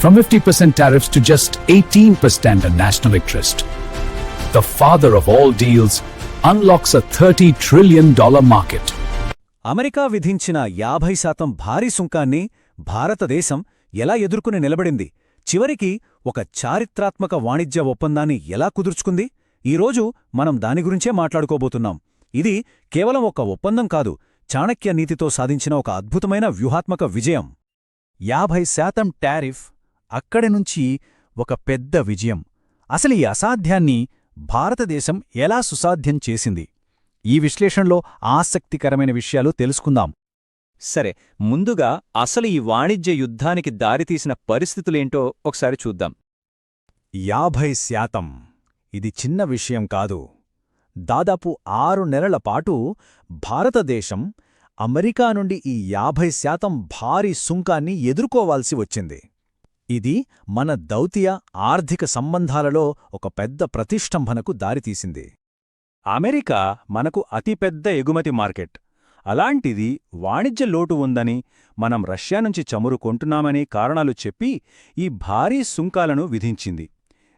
from 50% tariffs to just 18% on national interest. The father of all deals unlocks a $30 trillion market. America విధించిన యాభై శాతం భారీ సుంకాన్ని భారతదేశం ఎలా ఎదుర్కొని నిలబడింది చివరికి ఒక చారిత్రాత్మక వాణిజ్య ఒప్పందాన్ని ఎలా కుదుర్చుకుంది ఈరోజు మనం దాని గురించే మాట్లాడుకోబోతున్నాం ఇది కేవలం ఒక ఒప్పందం కాదు చాణక్య నీతితో సాధించిన ఒక అద్భుతమైన వ్యూహాత్మక విజయం యాభై శాతం టారిఫ్ అక్కడి నుంచి ఒక పెద్ద విజయం. అసలు ఈ అసాధ్యాన్ని భారతదేశం ఎలా సుసాధ్యం చేసింది? ఈ విశ్లేషణలో ఆసక్తికరమైన విషయాలు తెలుసుకుందాం. సరే ముందుగా అసలు ఈ వాణిజ్య యుద్ధానికి దారితీసిన పరిస్థితులేంటో ఒకసారి చూద్దాం. యాభై శాతం. ఇది చిన్న విషయం కాదు. దాదాపు ఆరు నెలల పాటు భారతదేశం అమెరికా నుండి ఈ యాభై శాతం భారీ సుంకాన్ని ఎదుర్కోవాల్సి వచ్చింది. ఇది మన దౌత్య ఆర్థిక సంబంధాలలో ఒక పెద్ద ప్రతిష్టంభనకు దారితీసింది. అమెరికా మనకు అతిపెద్ద ఎగుమతి మార్కెట్. అలాంటిది వాణిజ్య లోటు ఉందని మనం రష్యా నుంచి చమురు కొంటున్నామనే కారణాలు చెప్పి ఈ భారీ సుంకాలను విధించింది.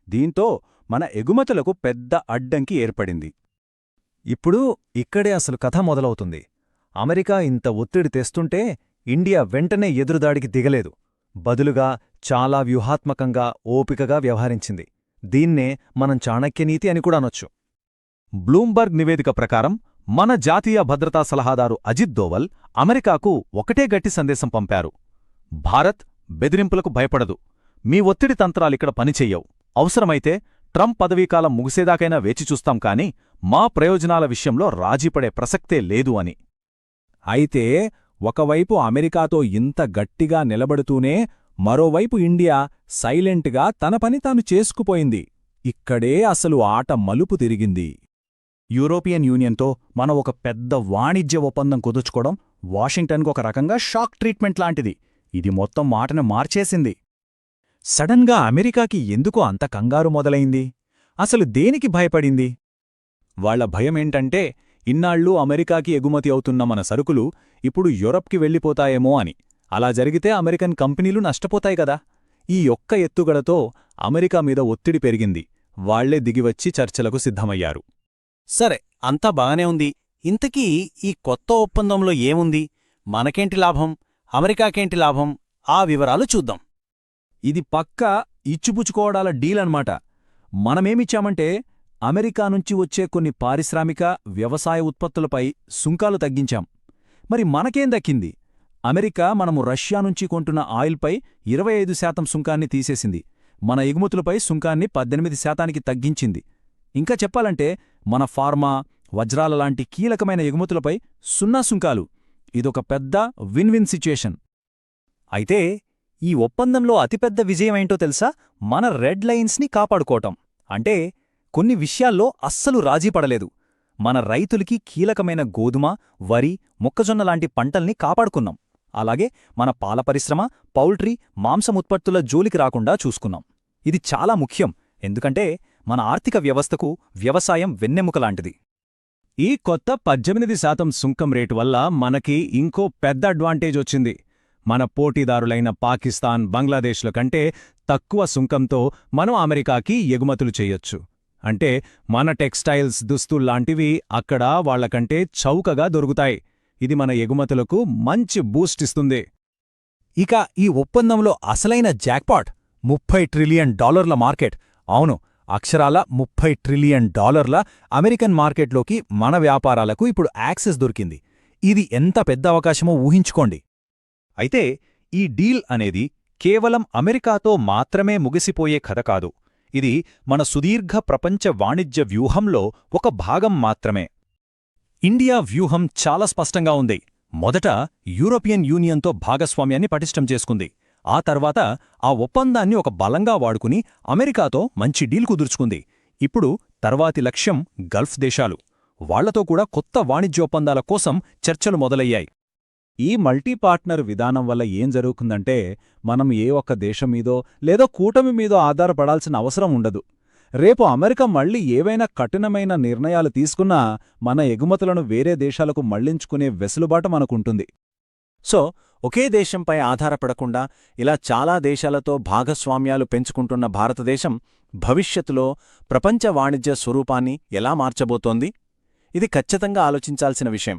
దీంతో మన ఎగుమతులకు పెద్ద అడ్డంకి ఏర్పడింది. ఇప్పుడు ఇక్కడే అసలు కథ మొదలవుతుంది. అమెరికా ఇంత ఒత్తిడి తెస్తుంటే ఇండియా వెంటనే ఎదురుదాడికి దిగలేదు. బదులుగా చాలా వ్యూహాత్మకంగా ఓపికగా వ్యవహరించింది. దీన్నే మనం చాణక్యనీతి అని కూడా అనొచ్చు. బ్లూంబర్గ్ నివేదిక ప్రకారం మన జాతీయ భద్రతా సలహాదారు అజిత్ దోవల్ అమెరికాకు ఒకటే గట్టి సందేశం పంపారు. భారత్ బెదిరింపులకు భయపడదు. మీ ఒత్తిడి తంత్రాలిక్కడ పనిచెయ్యవు అవసరమైతే ట్రంప్ పదవీకాలం ముగిసేదాకైనా వేచిచూస్తాం కాని మా ప్రయోజనాల విషయంలో రాజీపడే ప్రసక్తే లేదు అని. అయితే ఒకవైపు అమెరికాతో ఇంత గట్టిగా నిలబడుతూనే మరోవైపు ఇండియా సైలెంట్గా తన పని తాను చేసుకుపోయింది. ఇక్కడే అసలు ఆట మలుపు తిరిగింది. యూరోపియన్ యూనియన్తో మనం ఒక పెద్ద వాణిజ్య ఒప్పందం కుదుర్చుకోవడం వాషింగ్టన్కు ఒక రకంగా షాక్ ట్రీట్మెంట్ లాంటిది. ఇది మొత్తం మాటను మార్చేసింది. సడన్గా అమెరికాకి ఎందుకు అంత కంగారు మొదలైంది? అసలు దేనికి భయపడింది? వాళ్ళ భయమేంటంటే ఇన్నాళ్ళు అమెరికాకి ఎగుమతి అవుతున్న మన సరుకులు ఇప్పుడు యూరప్కి వెళ్ళిపోతాయేమో అని. అలా జరిగితే అమెరికన్ కంపెనీలు నష్టపోతాయి కదా. ఈ ఒక్క ఎత్తుగడతో అమెరికా మీద ఒత్తిడి పెరిగింది. వాళ్ళే దిగివచ్చి చర్చలకు సిద్ధమయ్యారు. సరే అంతా బాగానే ఉంది. ఇంతకీ ఈ కొత్త ఒప్పందంలో ఏముంది? మనకేంటి లాభం? అమెరికాకేంటి లాభం? ఆ వివరాలు చూద్దాం. ఇది పక్కా ఇచ్చిపుచ్చుకోవడాల డీల్ అన్నమాట మనమేమిచ్చామంటే అమెరికా నుంచి వచ్చే కొన్ని పారిశ్రామిక వ్యవసాయ ఉత్పత్తులపై సుంకాలు తగ్గించాం. మరి మనకేం దక్కింది? అమెరికా మనము రష్యా నుంచి కొంటున్న ఆయిల్పై ఇరవై ఐదు శాతం సుంకాన్ని తీసేసింది. మన ఎగుమతులపై సుంకాన్ని పద్దెనిమిది శాతానికి తగ్గించింది. ఇంకా చెప్పాలంటే మన ఫార్మా వజ్రాల లాంటి కీలకమైన ఎగుమతులపై సున్నా సుంకాలు. ఇదొక పెద్ద విన్ విన్ సిచ్యుయేషన్. అయితే ఈ ఒప్పందంలో అతిపెద్ద విజయమేంటో తెలుసా? మన రెడ్ లైన్స్ని కాపాడుకోవటం. అంటే కొన్ని విషయాల్లో అస్సలు రాజీపడలేదు మన రైతులకి కీలకమైన గోధుమ వరి మొక్కజొన్న లాంటి పంటల్ని కాపాడుకున్నాం. అలాగే మన పాల పరిశ్రమ పౌల్ట్రీ మాంసముత్పత్తుల జోలికి రాకుండా చూసుకున్నాం. ఇది చాలా ముఖ్యం ఎందుకంటే మన ఆర్థిక వ్యవస్థకు వ్యవసాయం వెన్నెముకలాంటిది ఈ కొత్త పద్దెనిమిది శాతం సుంకం రేటు వల్ల మనకి ఇంకో పెద్ద అడ్వాంటేజ్ వచ్చింది. మన పోటీదారులైన పాకిస్తాన్ బంగ్లాదేశ్ల కంటే తక్కువ సుంకంతో మనం అమెరికాకి ఎగుమతులు చేయొచ్చు. అంటే మన టెక్స్టైల్స్ దుస్తుల్లాంటివి అక్కడ వాళ్ళకంటే చౌకగా దొరుకుతాయి. ఇది మన ఎగుమతులకు మంచి బూస్ట్ ఇస్తుంది. ఇక ఈ ఒప్పందంలో అసలైన జాక్పాట్ ముప్పై ట్రిలియన్ డాలర్ల మార్కెట్. అవును అక్షరాల ముప్పై ట్రిలియన్ డాలర్ల అమెరికన్ మార్కెట్లోకి మన వ్యాపారాలకు ఇప్పుడు యాక్సెస్ దొరికింది. ఇది ఎంత పెద్ద అవకాశమో ఊహించుకోండి. అయితే ఈ డీల్ అనేది కేవలం అమెరికాతో మాత్రమే ముగిసిపోయే కథ కాదు. ఇది మన సుదీర్ఘ ప్రపంచ వాణిజ్య వ్యూహంలో ఒక భాగం మాత్రమే. ఇండియా వ్యూహం చాలా స్పష్టంగా ఉంది. మొదట యూరోపియన్ యూనియన్తో భాగస్వామ్యాన్ని పటిష్టం చేసుకుంది. ఆ తర్వాత ఆ ఒప్పందాన్ని ఒక బలంగా వాడుకుని అమెరికాతో మంచి డీల్ కుదుర్చుకుంది. ఇప్పుడు తర్వాతి లక్ష్యం గల్ఫ్ దేశాలు. వాళ్ళతో కూడా కొత్త వాణిజ్యోప్పందాల కోసం చర్చలు మొదలయ్యాయి. ఈ మల్టీ పార్ట్నర్ విధానం వల్ల ఏం జరుగుతుందంటే మనం ఏ ఒక్క దేశం మీదో లేదో కూటమి మీదో ఆధారపడాల్సిన అవసరం ఉండదు. రేపు అమెరికా మళ్ళీ ఏవైనా కఠినమైన నిర్ణయాలు తీసుకున్నా మన ఎగుమతులను వేరే దేశాలకు మళ్ళించుకునే వెసులుబాటు మనకుంటుంది. సో ఒకే దేశంపై ఆధారపడకుండా ఇలా చాలా దేశాలతో భాగస్వామ్యాలు పెంచుకుంటున్న భారతదేశం భవిష్యత్తులో ప్రపంచ వాణిజ్య స్వరూపాన్ని ఎలా మార్చబోతోంది? ఇది ఖచ్చితంగా ఆలోచించాల్సిన విషయం.